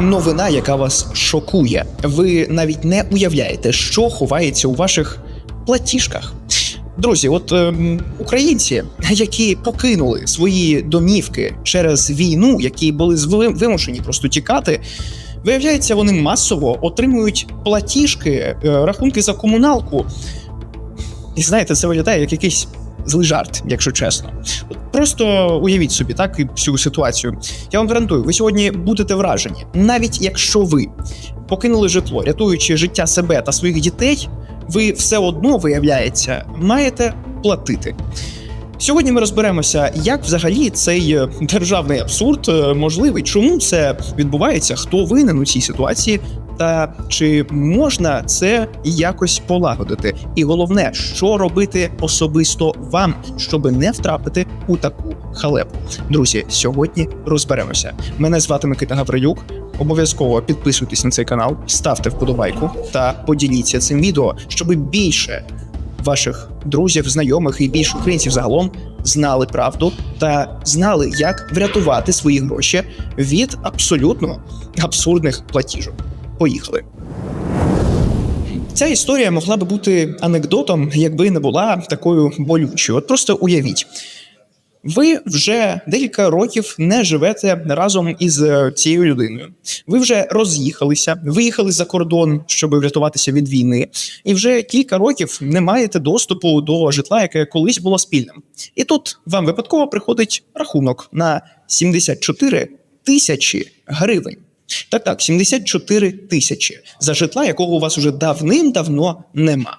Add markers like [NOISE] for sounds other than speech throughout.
новина, яка вас шокує. Ви навіть не уявляєте, що ховається у ваших платіжках. Друзі, от ем, українці, які покинули свої домівки через війну, які були вимушені просто тікати, виявляється, вони масово отримують платіжки, е, рахунки за комуналку. І знаєте, це виглядає як якийсь злий жарт, якщо чесно. От Просто уявіть собі, так і всю ситуацію. Я вам гарантую, ви сьогодні будете вражені, навіть якщо ви покинули житло, рятуючи життя себе та своїх дітей, ви все одно виявляється, маєте платити. Сьогодні ми розберемося, як взагалі цей е, державний абсурд е, можливий, чому це відбувається, хто винен у цій ситуації, та чи можна це якось полагодити. І головне, що робити особисто вам, щоб не втрапити у таку халепу. Друзі, сьогодні розберемося. Мене звати Микита Гаврилюк. Обов'язково підписуйтесь на цей канал, ставте вподобайку та поділіться цим відео, щоб більше ваших друзів, знайомих і більш українців загалом знали правду та знали, як врятувати свої гроші від абсолютно абсурдних платіжок. Поїхали. Ця історія могла би бути анекдотом, якби не була такою болючою. От просто уявіть. Ви вже декілька років не живете разом із е, цією людиною. Ви вже роз'їхалися, виїхали за кордон, щоб врятуватися від війни, і вже кілька років не маєте доступу до житла, яке колись було спільним. І тут вам випадково приходить рахунок на 74 тисячі гривень. Так, так, 74 тисячі за житла, якого у вас уже давним-давно нема.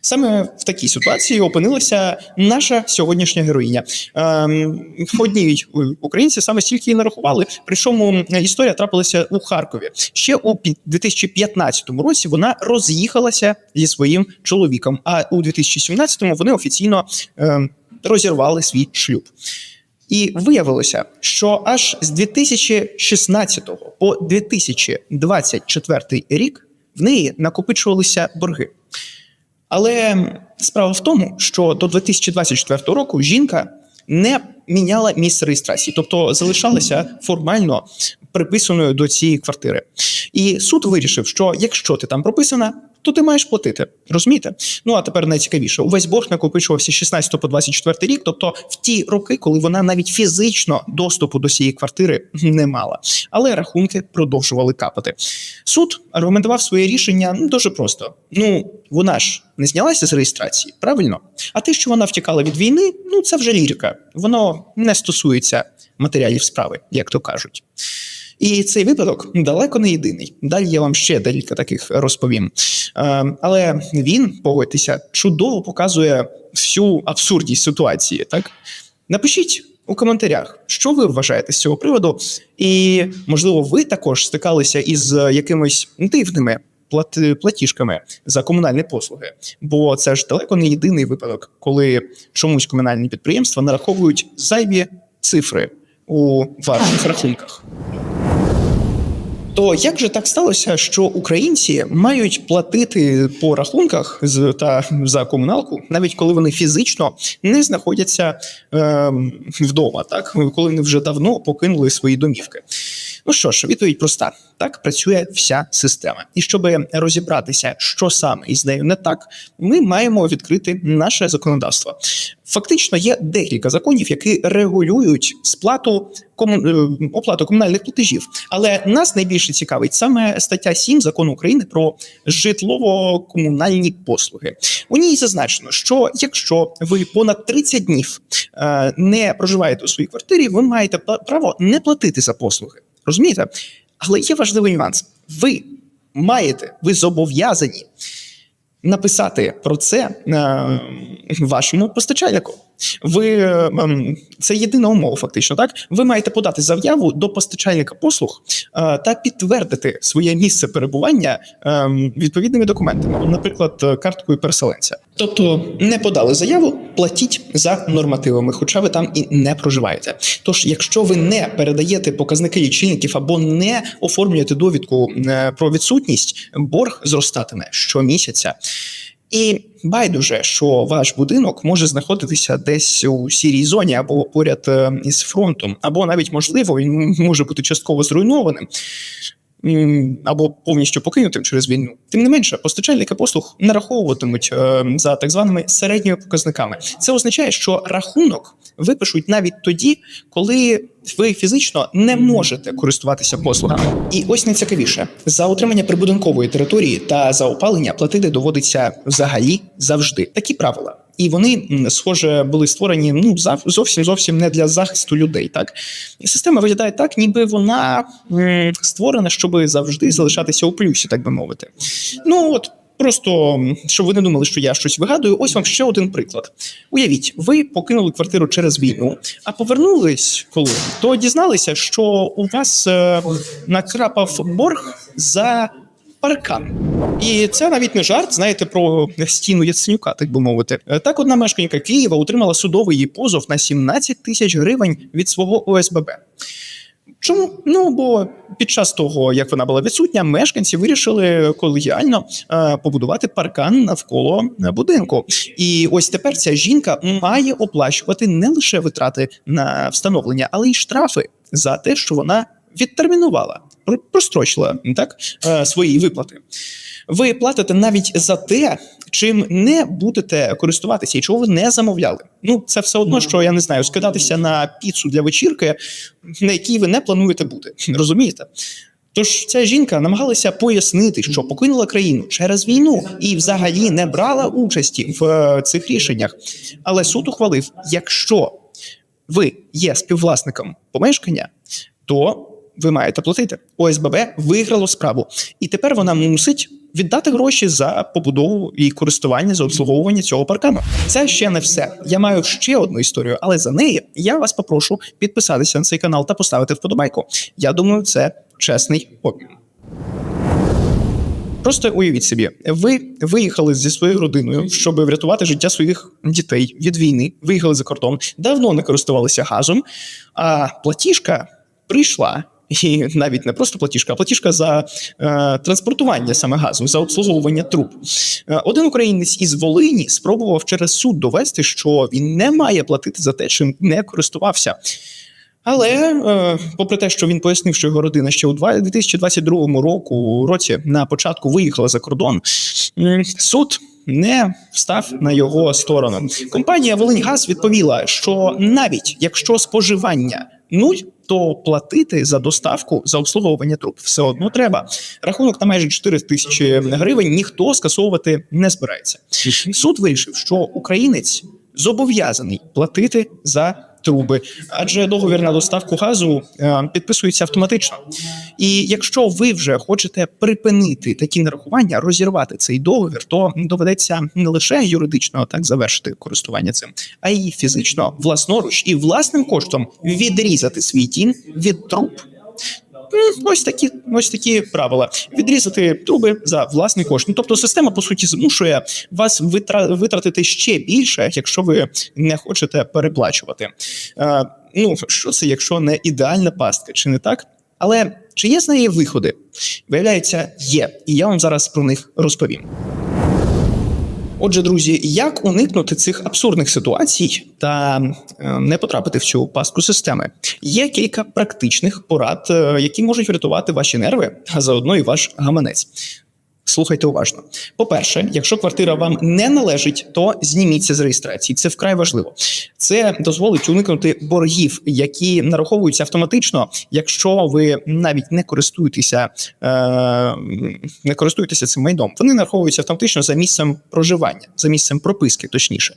Саме в такій ситуації опинилася наша сьогоднішня героїня. Ем, одній українці саме стільки і нарахували. Причому історія трапилася у Харкові. Ще у пі- 2015 році вона роз'їхалася зі своїм чоловіком. А у 2017 вони офіційно ем, розірвали свій шлюб. І виявилося, що аж з 2016 по 2024 рік в неї накопичувалися борги. Але справа в тому, що до 2024 року жінка не міняла місце реєстрації, тобто залишалася формально приписаною до цієї квартири. І суд вирішив, що якщо ти там прописана, то ти маєш платити. Розумієте? Ну а тепер найцікавіше, увесь борг накопичувався з 16 по 24 рік, тобто в ті роки, коли вона навіть фізично доступу до цієї квартири не мала. Але рахунки продовжували капати. Суд аргументував своє рішення ну, дуже просто: ну вона ж не знялася з реєстрації, правильно? А те, що вона втікала від війни, ну це вже лірика. Воно не стосується матеріалів справи, як то кажуть. І цей випадок далеко не єдиний. Далі я вам ще декілька таких розповім. Е, але він, погодьтеся, чудово показує всю абсурдність ситуації. Так напишіть у коментарях, що ви вважаєте з цього приводу, і можливо, ви також стикалися із якимись дивними платіжками за комунальні послуги. Бо це ж далеко не єдиний випадок, коли чомусь комунальні підприємства нараховують зайві цифри у ваших рахунках. То як же так сталося, що українці мають платити по рахунках з та за комуналку, навіть коли вони фізично не знаходяться е, вдома, так коли вони вже давно покинули свої домівки? Ну що ж, відповідь проста: так працює вся система. І щоб розібратися, що саме із нею не так, ми маємо відкрити наше законодавство. Фактично є декілька законів, які регулюють сплату кому... е, оплату комунальних платежів. Але нас найбільше цікавить саме стаття 7 закону України про житлово-комунальні послуги. У ній зазначено, що якщо ви понад 30 днів е, не проживаєте у своїй квартирі, ви маєте право не платити за послуги. Розумієте? Але є важливий нюанс: ви маєте, ви зобов'язані написати про це е, вашому постачальнику. Ви е, ем, це єдина умова, фактично. Так ви маєте подати заяву до постачальника послуг е, та підтвердити своє місце перебування е, відповідними документами, наприклад, карткою переселенця. Тобто не подали заяву, платіть за нормативами, хоча ви там і не проживаєте. Тож, якщо ви не передаєте показники лічильників або не оформлюєте довідку е, про відсутність, борг зростатиме щомісяця. І байдуже, що ваш будинок може знаходитися десь у сірій зоні або поряд е, із фронтом, або навіть можливо він може бути частково зруйнованим. Або повністю покинутим через війну. Тим не менше, постачальники послуг нараховуватимуть е, за так званими середніми показниками. Це означає, що рахунок випишуть навіть тоді, коли ви фізично не можете користуватися послугами. І ось найцікавіше за утримання прибудинкової території та за опалення платити доводиться взагалі завжди. Такі правила. І вони, схоже, були створені ну зовсім зовсім не для захисту людей. Так система виглядає так, ніби вона створена, щоб завжди залишатися у плюсі, так би мовити. Ну от. Просто щоб ви не думали, що я щось вигадую. Ось вам ще один приклад. Уявіть, ви покинули квартиру через війну, а повернулись коли, то дізналися, що у вас е, накрапав борг за паркан. І це навіть не жарт, знаєте, про стіну Яценюка, так би мовити. Е, Так, одна мешканка Києва отримала судовий позов на 17 тисяч гривень від свого ОСББ. Чому? Ну бо під час того, як вона була відсутня, мешканці вирішили колегіально е, побудувати паркан навколо будинку. І ось тепер ця жінка має оплачувати не лише витрати на встановлення, але й штрафи за те, що вона відтермінувала, прострочила так е, свої виплати. Ви платите навіть за те, чим не будете користуватися і чого ви не замовляли. Ну, це все одно, що я не знаю, скидатися на піцу для вечірки, на якій ви не плануєте бути. Розумієте? Тож ця жінка намагалася пояснити, що покинула країну через війну і взагалі не брала участі в е, цих рішеннях. Але суд ухвалив: якщо ви є співвласником помешкання, то ви маєте платити. ОСББ виграло справу, і тепер вона мусить віддати гроші за побудову і користування за обслуговування цього паркану. Це ще не все. Я маю ще одну історію, але за неї я вас попрошу підписатися на цей канал та поставити вподобайку. Я думаю, це чесний обмін. Просто уявіть собі, ви виїхали зі своєю родиною, щоб врятувати життя своїх дітей від війни. Виїхали за кордон, давно не користувалися газом. А платіжка прийшла. І навіть не просто платіжка, а платіжка за е, транспортування саме газу, за обслуговування труб. Е, один українець із Волині спробував через суд довести, що він не має платити за те, чим не користувався. Але е, попри те, що він пояснив, що його родина ще у два- 2022 року році на початку виїхала за кордон, суд не встав на його сторону. Компанія Волиньгаз відповіла, що навіть якщо споживання нуль, то платити за доставку за обслуговування труб все одно треба. Рахунок на майже 4 тисячі гривень ніхто скасовувати не збирається. Суд вирішив, що українець зобов'язаний платити за труби, адже договір на доставку газу е, підписується автоматично. І якщо ви вже хочете припинити такі нарахування, розірвати цей договір, то доведеться не лише юридично так завершити користування цим, а й фізично, власноруч і власним коштом відрізати свій тін від труб. М, Ось такі, ось такі правила. Відрізати труби за власний кошт. Ну, тобто система, по суті, змушує вас витра- витратити ще більше, якщо ви не хочете переплачувати. Е, ну, що це, якщо не ідеальна пастка, чи не так? Але чи є з неї виходи? Виявляється, є. І я вам зараз про них розповім. Отже, друзі, як уникнути цих абсурдних ситуацій та е, не потрапити в цю пастку системи? Є кілька практичних порад, е, які можуть врятувати ваші нерви, а заодно і ваш гаманець. Слухайте уважно. По-перше, якщо квартира вам не належить, то зніміться з реєстрації. Це вкрай важливо. Це дозволить уникнути боргів, які нараховуються автоматично, якщо ви навіть не користуєтеся, е, не користуєтеся цим майном. Вони нараховуються автоматично за місцем проживання, за місцем прописки, точніше.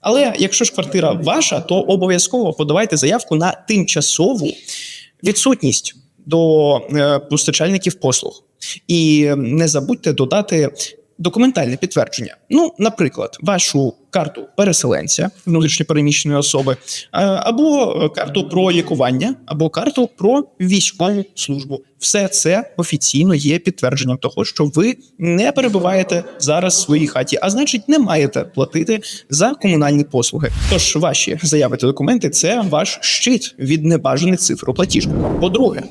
Але якщо ж квартира ваша, то обов'язково подавайте заявку на тимчасову відсутність до е, постачальників послуг. І не забудьте додати документальне підтвердження. Ну, наприклад, вашу карту переселенця внутрішньопереміщеної особи, е, або карту про лікування, або карту про військову службу. Все це офіційно є підтвердженням того, що ви не перебуваєте зараз в своїй хаті, а значить, не маєте платити за комунальні послуги. Тож ваші заяви та документи це ваш щит від небажаних цифр у платіжках. По-друге,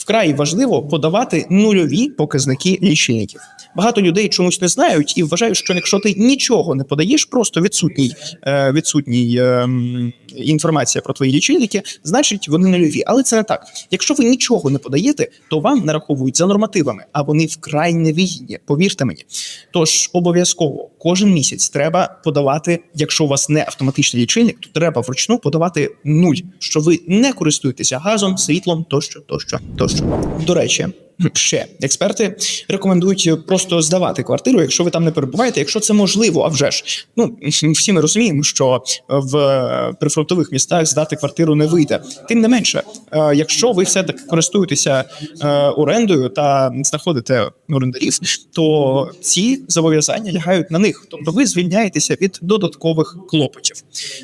вкрай важливо подавати нульові показники лічильників. Багато людей чомусь не знають і вважають, що якщо ти нічого не подаєш, просто відсутній, е, відсутній е, м, інформація про твої лічильники, значить вони нульові. Але це не так. Якщо ви нічого не подаєте, то вам нараховують за нормативами, а вони вкрай невигідні, повірте мені. Тож обов'язково кожен місяць треба подавати, якщо у вас не автоматичний лічильник, то треба вручну подавати нуль, що ви не користуєтеся газом, світлом тощо, тощо, тощо. До речі. Ще експерти рекомендують просто здавати квартиру, якщо ви там не перебуваєте, якщо це можливо. А вже ж ну всі ми розуміємо, що в прифронтових містах здати квартиру не вийде. Тим не менше, е, якщо ви все таки користуєтеся е, орендою та знаходите орендарів, то ці зобов'язання лягають на них, тобто ви звільняєтеся від додаткових клопотів.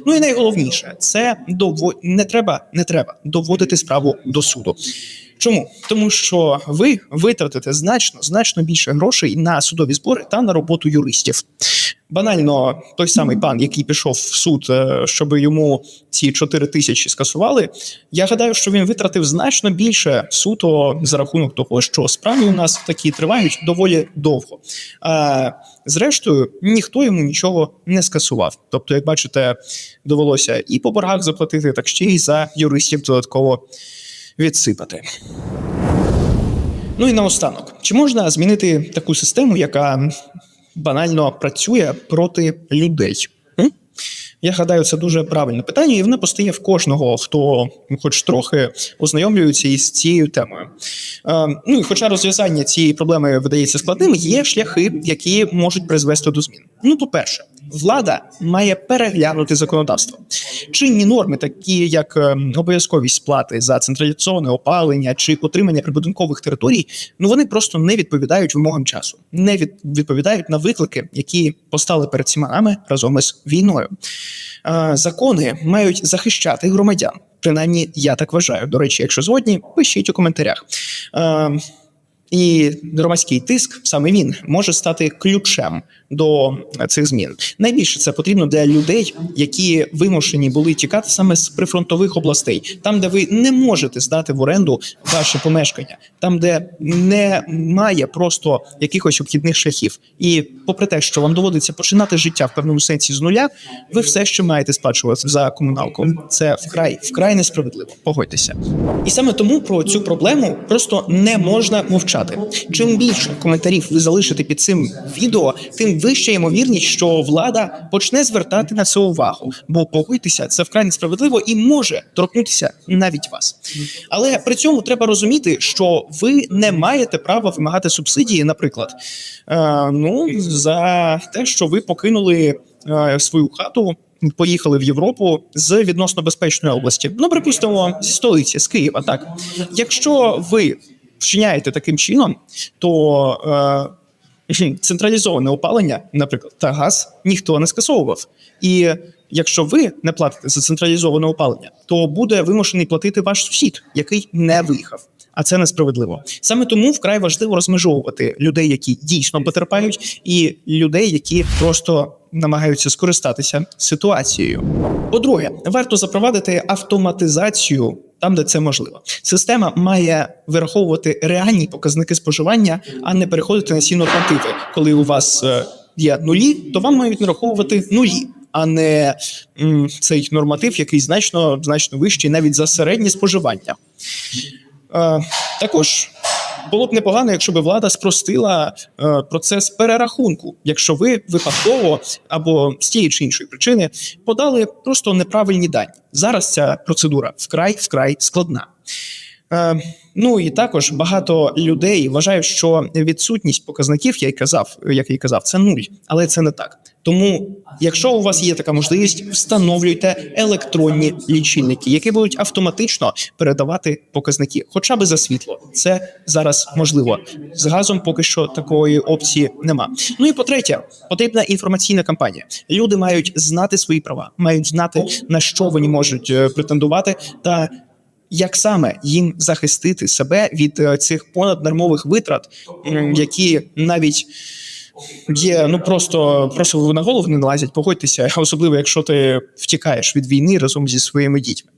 Ну і найголовніше це дово... не треба, не треба доводити справу до суду. Чому? Тому що ви витратите значно значно більше грошей на судові збори та на роботу юристів. Банально, той самий пан, який пішов в суд, е, щоб йому ці 4 тисячі скасували. Я гадаю, що він витратив значно більше суто за рахунок того, що справи у нас такі тривають доволі довго. А зрештою, ніхто йому нічого не скасував. Тобто, як бачите, довелося і по боргах заплатити, так ще й за юристів додатково відсипати. Ну і наостанок, чи можна змінити таку систему, яка банально працює проти людей? Я гадаю, це дуже правильне питання, і воно постає в кожного, хто хоч трохи ознайомлюється із цією темою. Е, ну і хоча розв'язання цієї проблеми видається складним, є шляхи, які можуть призвести до змін. Ну, по-перше, влада має переглянути законодавство. Чинні норми, такі як е, обов'язковість сплати за централізоване опалення чи отримання прибудинкових територій, ну вони просто не відповідають вимогам часу, не відповідають на виклики, які постали перед всіма нами разом із війною. Е, закони мають захищати громадян. Принаймні, я так вважаю. До речі, якщо згодні, пишіть у коментарях. Е, і громадський тиск, саме він може стати ключем до цих змін. Найбільше це потрібно для людей, які вимушені були тікати саме з прифронтових областей, там, де ви не можете здати в оренду ваше помешкання, там, де немає просто якихось обхідних шляхів. І попри те, що вам доводиться починати життя в певному сенсі з нуля, ви все ще маєте сплачувати за комуналку. Це вкрай вкрай несправедливо. Погодьтеся, і саме тому про цю проблему просто не можна мовчати. Чим більше коментарів ви залишите під цим відео, тим вища ймовірність, що влада почне звертати на це увагу, бо погодьтеся, це вкрай несправедливо і може торкнутися навіть вас. Але при цьому треба розуміти, що ви не маєте права вимагати субсидії, наприклад, е, ну за те, що ви покинули е, свою хату. Поїхали в Європу з відносно безпечної області. Ну, припустимо, зі столиці з Києва. Так, якщо ви вчиняєте таким чином, то е, централізоване опалення, наприклад, та газ ніхто не скасовував. І якщо ви не платите за централізоване опалення, то буде вимушений платити ваш сусід, який не виїхав. А це несправедливо. Саме тому вкрай важливо розмежовувати людей, які дійсно потерпають, і людей, які просто намагаються скористатися ситуацією. По-друге, варто запровадити автоматизацію там, де це можливо. Система має вираховувати реальні показники споживання, а не переходити на ці нормативи. Коли у вас е, є нулі, то вам мають нараховувати нулі. А не м, цей норматив, який значно значно вищий навіть за середнє споживання. Е, також було б непогано, якщо б влада спростила е, процес перерахунку, якщо ви випадково або з тієї чи іншої причини подали просто неправильні дані. Зараз ця процедура вкрай вкрай складна. Е, ну і також багато людей вважають, що відсутність показників, я й казав, як я й казав, це нуль, але це не так. Тому, якщо у вас є така можливість, встановлюйте електронні лічильники, які будуть автоматично передавати показники, хоча б за світло. Це зараз можливо. З газом поки що такої опції нема. Ну і по третє, потрібна інформаційна кампанія. Люди мають знати свої права, мають знати на що вони можуть е, претендувати та. Як саме їм захистити себе від е, цих понаднормових витрат, які навіть є ну просто просто на голову не налазять, погодьтеся, [LAUGHS] особливо якщо ти втікаєш від війни разом зі своїми дітьми.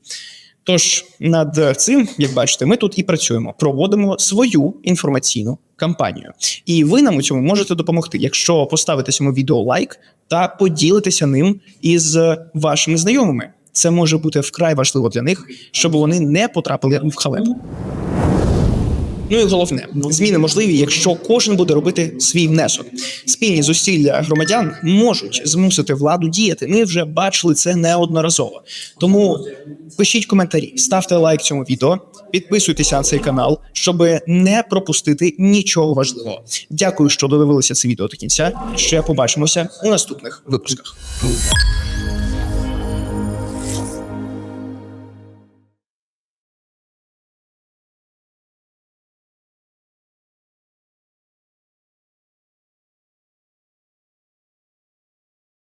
Тож над цим, як бачите, ми тут і працюємо, проводимо свою інформаційну кампанію, і ви нам у цьому можете допомогти, якщо поставите цьому відео лайк та поділитеся ним із вашими знайомими. Це може бути вкрай важливо для них, щоб вони не потрапили в халепу. Ну і головне, зміни можливі, якщо кожен буде робити свій внесок. Спільні зусилля громадян можуть змусити владу діяти. Ми вже бачили це неодноразово. Тому пишіть коментарі, ставте лайк цьому відео, підписуйтеся на цей канал, щоб не пропустити нічого важливого. Дякую, що додивилися це відео до кінця. Ще побачимося у наступних випусках.